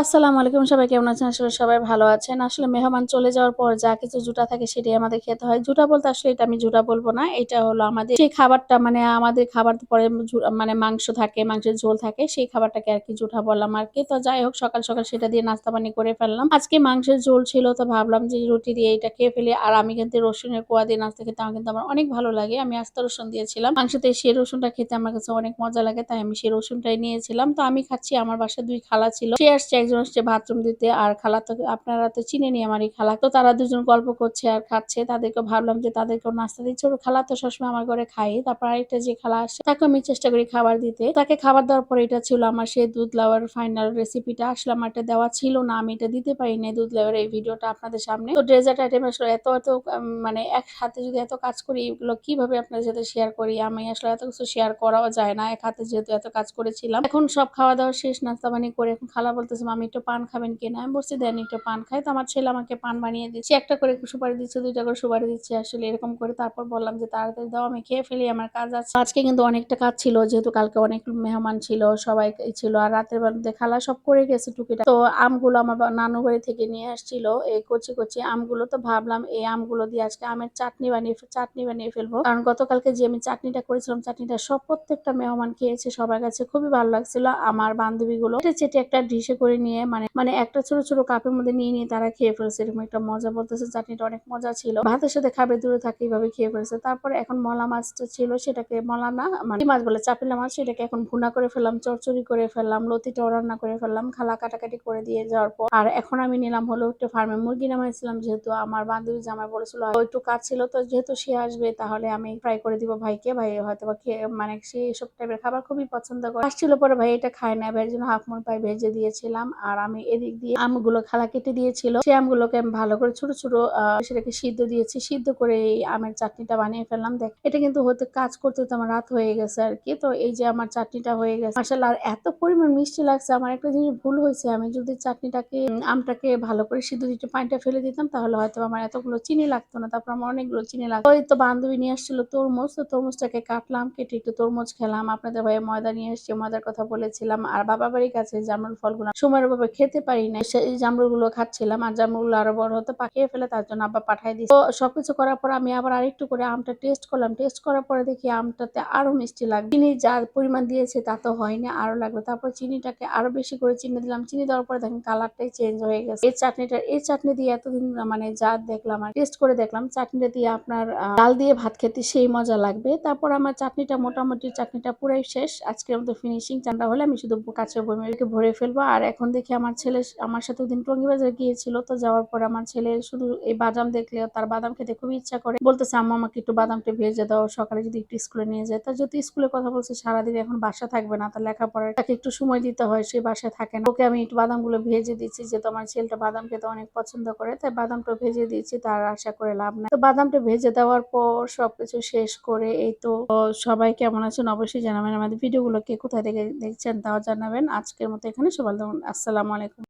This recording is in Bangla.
আসসালামু আলাইকুম, সবাই কেমন আছেন? আসলে সবাই ভালো আছেন। আসলে মেহমান চলে যাওয়ার পর যা কিছু জুটা থাকে সেটাই আমাদের খেতে হয়। জুটা বলতে আসলে এটা আমি জুটা বলব না, এটা হলো আমাদের সেই খাবারটা মানে আমাদের খাবার পরে মানে মাংস থাকে, মাংসের ঝোল থাকে, সেই খাবারটাকে আর কি জুটা বললাম আর কি। তো যাই হোক, সকাল সকাল সেটা দিয়ে নাস্তা পানি করে ফেললাম। আজকে মাংসের ঝোল ছিল, তো ভাবলাম যে রুটি দিয়ে এটা খেয়ে ফেলি। আর আমি কিন্তু রসুনের কোয়া দিয়ে নাস্তা খেতে, আমার কিন্তু আমার অনেক ভালো লাগে। আমি আস্তা রসুন দিয়েছিলাম। মাংসতে সেই রসুনটা খেতে আমার কাছে অনেক মজা লাগে, তাই আমি সেই রসুনটাই নিয়েছিলাম। তো আমি খাচ্ছি, আমার বাসায় দুই খালা ছিল। সে আসছে একজন আসছে বাথরুম দিতে, আর খালা তো, আপনারা তো চিনেনি আমার এই খালা। তো তারা দুজন গল্প করছে আর খাচ্ছে। তাদেরকে ভাবলাম যে তাদেরকেও নাস্তা দিচ্ছে। ওর খালা তো সবসময় আমার ঘরে খাই তারপর আরেকটা যে খালা আসছে তাকে আমি চেষ্টা করি খাবার দিতে। তাকে খাবার দেওয়ার পর এটা ছিল আমার সেই দুধ লাউয়ের ফাইনাল রেসিপিটা আসলে আমার এটা দেওয়া ছিল না, আমি এটা দিতে পারিনি দুধ লাউয়ের এই ভিডিওটা আপনাদের সামনে। তো ডেজার্ট আইটেম আসলে এত এত মানে এক হাতে যদি এত কাজ করি, এগুলো কীভাবে আপনাদের সাথে শেয়ার করি? আমি আসলে এত কিছু শেয়ার করাও যায় না। এক হাতে যেহেতু এত কাজ করেছিলাম। এখন সব খাওয়া দাওয়া শেষ নাস্তা পানি করে এখন খালা বলতেছে আমি একটু পান খাবেন কিনা? আমি বলছি, দেন একটু পান খাই। তো আমার ছেলে আমাকে পান বানিয়ে দিচ্ছে। একটা করে সুপারি দিচ্ছে, দুইটা করে সুপারি দিচ্ছে, আসলে এরকম করে। তারপর বললাম যে, তাড়াতাড়ি দাও, আমি খেয়ে ফেলি, আমার কাজ আছে। আজকে কিন্তু অনেকটা কাজ ছিল, যেহেতু কালকে অনেক মেহমান ছিল, সবাই ছিল, আর রাতের বেলাতে খালা সব করে গেছে টুকিটা তো আমগুলো আমার নানু বাড়ি থেকে নিয়ে আসছিল, এই কচি কচি আমগুলো। তো ভাবলাম, এই আমগুলো দিয়ে আজকে আমের চাটনি বানিয়ে চাটনি বানিয়ে ফেলব। কারণ গতকালকে যে আমি চাটনিটা করেছিলাম, চাটনিটা সব প্রত্যেকটা মেহমান খেয়েছে, সবার কাছে খুবই ভালো লাগছিল। আমার বান্ধবীগুলো চেটে একটা ডিশে করে নিয়ে মানে মানে একটা ছোট ছোট কাপের মধ্যে নিয়ে নিয়ে তারা খেয়ে ফেলছে। এরকম একটা মজা বলতেছে চাটনিটা অনেক মজা ছিল। ভাতের সাথে খাবে, দূরে থাকে, এইভাবে খেয়ে ফেলছে। তারপরে এখন মলা মাছটা ছিল, সেটাকে মলা না মানে মাছ বলে, চাপিলা মাছ, সেটাকে এখন ভুনা করে ফেললাম চচ্চড়ি করে ফেললাম লতিটাও রান্না করে ফেললাম, খালা কাটাকাটি করে দিয়ে যাওয়ার পর। আর এখন আমি নিলাম হলো একটু ফার্মে মুরগি নামাইছিলাম, যেহেতু আমার বান্ধবী জামাই বলেছিল একটু কাজ ছিল, তো যেহেতু সে আসবে, তাহলে আমি ফ্রাই করে দিব ভাইকে। ভাই হয়তো বা খেয়ে মানে সে এসব টাইপের খাবার খুবই পছন্দ করে। আসছিল পরে ভাই, এটা খায় না ভাইয়ের জন্য হাফ মুন পাই ভেজে দিয়েছিলাম। আর আমি এদিক দিয়ে আমগুলো খালা কেটে দিয়েছিল। সেই আমগুলোকে আমি ভালো করে ছোট ছোট সেটাকে সিদ্ধ দিয়েছি। সিদ্ধ করে এই আমের চাটনিটা বানিয়ে ফেললাম। দেখ, এটা কিন্তু হতে কাজ করতে তো আমার রাত হয়ে গেছে আর কি। তো এই যে আমার চাটনিটা হয়ে গেছে মাসাল্লাহ আর এত পরিমাণ মিষ্টি লাগছে। আমার একটা জিনিস ভুল হয়েছে। আমি যদি চাটনিটাকে আমটাকে ভালো করে সিদ্ধ দিতে, পানিটা ফেলে দিতাম, তাহলে হয়তো আমার এতগুলো চিনি লাগতো না। তারপর আমার অনেকগুলো চিনি লাগতো। ওই তো বান্ধবী নিয়ে আসছিল তরমুজ। তো তরমুজটাকে কাটলাম, কেটে একটু তরমুজ খেলাম। আপনাদের ভাই ময়দা নিয়ে এসছে, ময়দার কথা বলেছিলাম। আর বাবা বাড়ির কাছে জামরুল ফলগুলো সময়ের ভাবে খেতে পারি না সেই জামরুলগুলো খাচ্ছিলাম আর জামরুল আরও বড় হতে পাকিয়ে ফেলে, তার জন্য আব্বা পাঠাই দিচ্ছে তো সবকিছু করার পর আমি আবার আরেকটু করে আমটা টেস্ট করলাম। টেস্ট করার পরে দেখি আমটাতে আরও মিষ্টি লাগবে। চিনি যা পরিমাণ দিয়েছে তা তো হয়নি, আরও লাগবে। তারপর চিনিটাকে আরও বেশি করে চিনি দিলাম। চিনি দেওয়ার পরে দেখেন কালারটাই চেঞ্জ হয়ে গেছে। এই চাটনিটা এই চাটনি দিয়ে এতদিন মানে যা দেখলাম আর টেস্ট করে দেখলাম, চাটনিটা দিয়ে আপনার ডাল দিয়ে ভাত খেতে সেই মজা লাগবে। তারপর আমার চাটনিটা মোটামুটি চাটনিটা পুরাই শেষ। আজকের মতো ফিনিশিং চানটা হলে আমি শুধু কাছে ভরে ফেলব। আর এখন দেখি আমার ছেলে আমার সাথে ওদিন টঙ্গি বাজারে গিয়েছিল। তো যাওয়ার পর আমার ছেলে শুধু এই বাদাম দেখলে তার বাদাম খেতে খুবই ইচ্ছা করে। বলতেছে, আম্মা, আমাকে একটু বাদামটা ভেজে দাও, সকালে যদি একটু স্কুলে নিয়ে যায়। তা যদি স্কুলে কথা বলছে, সারাদিন এখন বাসা থাকবে না। তার লেখাপড়ার তাকে একটু সময় দিতে হয়, সে বাসায় থাকে না। ওকে আমি একটু বাদামগুলো ভেজে দিচ্ছি, যেহেতু আমার ছেলেটা বাদাম খেতে অনেক পছন্দ করে। তাই বাদামটা ভেজে দিচ্ছি, তার আশা করে লাভ নাই। তো বাদামটা ভেজে দেওয়ার পর সবকিছু শেষ করে এই তো সবাই কেমন আছেন অবশ্যই জানাবেন। আমাদের ভিডিওগুলো কে কোথায় থেকে দেখছেন তাও জানাবেন। আজকের মতো এখানে সবাই আসসালামু আলাইকুম।